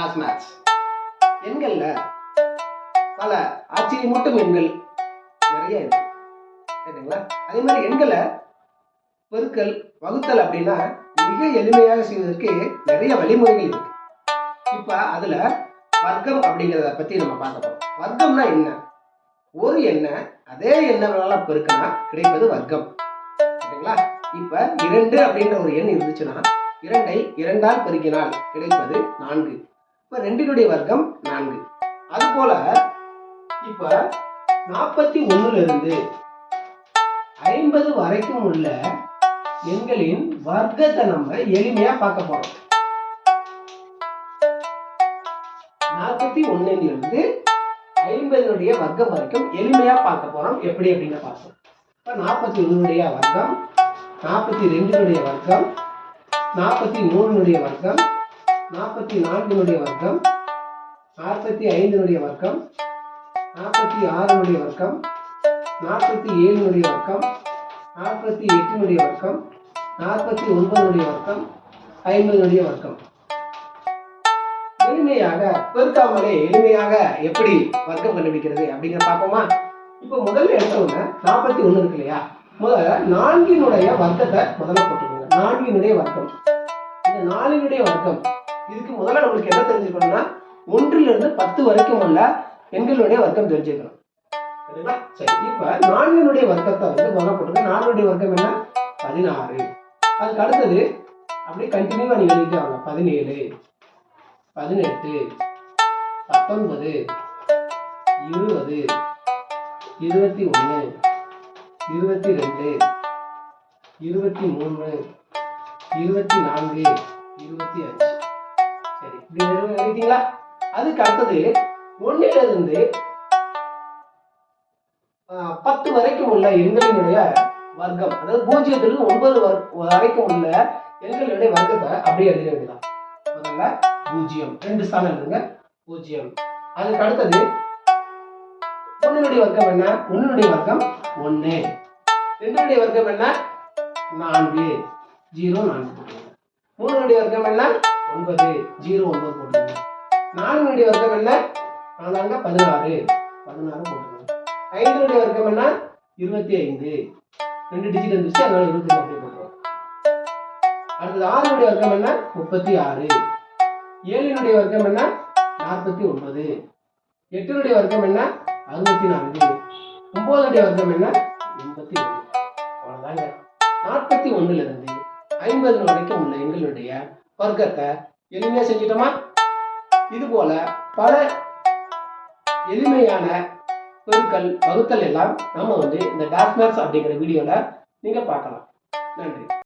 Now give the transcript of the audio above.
Toss maths எண்கள்ல பல ஆச்சரியமூட்டும் எண்கள் நிறைய இருக்கு. சரிங்களா அதே மாதிரி எண்களை பெருக்கல் வகுத்தல் அப்படின்னா மிக எளிமையாக செய்வதற்கு நிறைய வழிமுறைகள் இருக்கு. இப்ப அதுல வர்க்கம் அப்படிங்கிறத பத்தி நம்ம பார்க்க போறோம். வர்க்கம்னா என்ன? ஒரு எண்ணெய் அதே எண்ணால பெருக்கினா கிடைப்பது வர்க்கம். சரிங்களா இப்ப இரண்டு அப்படின்ற ஒரு எண் இருந்துச்சுன்னா இரண்டை இரண்டால் பெருக்கினால் கிடைப்பது நான்கு. இப்ப ரெண்டினுடைய வர்க்கம் நான்கு. அது போல இப்ப நாற்பத்தி ஒண்ணுல இருந்து ஐம்பது வரைக்கும் உள்ள எண்களின் வர்க்கத்தை நம்ம எளிமையா பார்க்க போறோம். நாற்பத்தி ஒண்ணுல இருந்து ஐம்பதுடைய வர்க்கம் வரைக்கும் எளிமையா பார்க்க போறோம். எப்படி அப்படின்னு பார்ப்போம். இப்ப நாற்பத்தி ஒண்ணுடைய வர்க்கம் நாற்பத்தி ரெண்டினுடைய வர்க்கம் நாற்பத்தி மூணுனுடைய வர்க்கம் நாற்பத்தி நான்கினுடைய வர்க்கம் நாற்பத்தி ஐந்தினுடைய வர்க்கம் நாற்பத்தி ஆறினுடைய வர்க்கம் நாற்பத்தி ஏழினுடைய வர்க்கம் நாற்பத்தி எட்டினுடைய வர்க்கம் நாற்பத்தி ஒன்பதுடைய வர்க்கம் ஐம்பதுடைய வர்க்கம். எளிமையாக பெருக்காமலே எளிமையாக எப்படி வர்க்கம் கண்டுபிடிக்கிறது அப்படிங்கிற பார்ப்போமா? இப்போ முதல்ல எடுத்தவங்க நாற்பத்தி ஒண்ணு இருக்கு இல்லையா? முதல்ல நான்கினுடைய வர்க்கத்தை முதல்ல போட்டுக்கோங்க. நான்கினுடைய வர்க்கம். இந்த நாலினுடைய வர்க்கம் இதுக்கு முதல்ல நம்மளுக்கு என்ன தெரிஞ்சுக்கணும்னா ஒன்றிலிருந்து இருந்து பத்து வரைக்கும் உள்ள எண்களுடைய வர்க்கம் தெரிஞ்சுக்கணும். சரி இப்ப நான்கினுடைய வர்க்கத்தை வந்து முதல்ல போட்டுங்க நான்குடைய வர்க்கம் என்ன? பதினாறு. அதுக்கு அடுத்தது அப்படியே கண்டினியூவா நீங்க எழுதிட்டு வாங்க பதினேழு பதினெட்டு பத்தொன்பது இருபது இருபத்தி ஒன்று இருபத்தி ரெண்டு இருபத்தி மூணு இருபத்தி நான்கு இருபத்தி அஞ்சு. இப்படி அதுக்கு அடுத்தது ஒன்னில இருந்து ஆஹ், பத்து வரைக்கும் உள்ள எண்களினுடைய வர்க்கம். அதாவது பூஜ்ஜியத்திலிருந்து ஒன்பது வரைக்கும் உள்ள எண்களினுடைய வர்க்கத்தை அப்படியே எழுதிட முதல்ல பூஜ்ஜியம். ரெண்டு ஸ்தானம் எழுதுங்க பூஜ்ஜியம். அதுக்கு அடுத்தது ஒன்னுடைய வர்க்கம் என்ன? ஒன்னுடைய வர்க்கம் ஒன்னு ரெண்டுடைய வர்க்கம் என்ன? நான்கு. ஜீரோ நான்கு. மூணுடைய வர்க்கம் என்ன? ஒன்பது ஜீரோ ஒன்பது போட்டுருங்க நான்குடைய வர்க்கம் என்ன? நாலாங்க பதினாறு. பதினாறு போட்டுருங்க ஐந்துடைய வர்க்கம் என்ன? இருபத்தி ஐந்து. ரெண்டு டிஜிட் இருந்துச்சு அதனால இருபத்தி ஐந்து அப்படியே போட்டுருவோம் அடுத்தது ஆறுடைய வர்க்கம் என்ன? முப்பத்தி ஆறு. ஏழினுடைய வர்க்கம் என்ன? நாற்பத்தி ஒன்பது. எட்டினுடைய வர்க்கம் என்ன? அறுபத்தி நான்கு. ஒன்பதுடைய வர்க்கம் என்ன? எண்பத்தி ஒன்று அவ்வளோதாங்க நாற்பத்தி ஒன்றுல இருந்து ஐம்பது வரைக்கும் உள்ள எங்களுடைய வர்க்கத்தை எளிமையா செஞ்சிட்டோமா? இது போல பல எளிமையான பெருக்கல் வகுத்தல் எல்லாம் நம்ம வந்து இந்த டாஸ்மேக்ஸ் அப்படிங்கிற வீடியோல நீங்க பார்க்கலாம். நன்றி.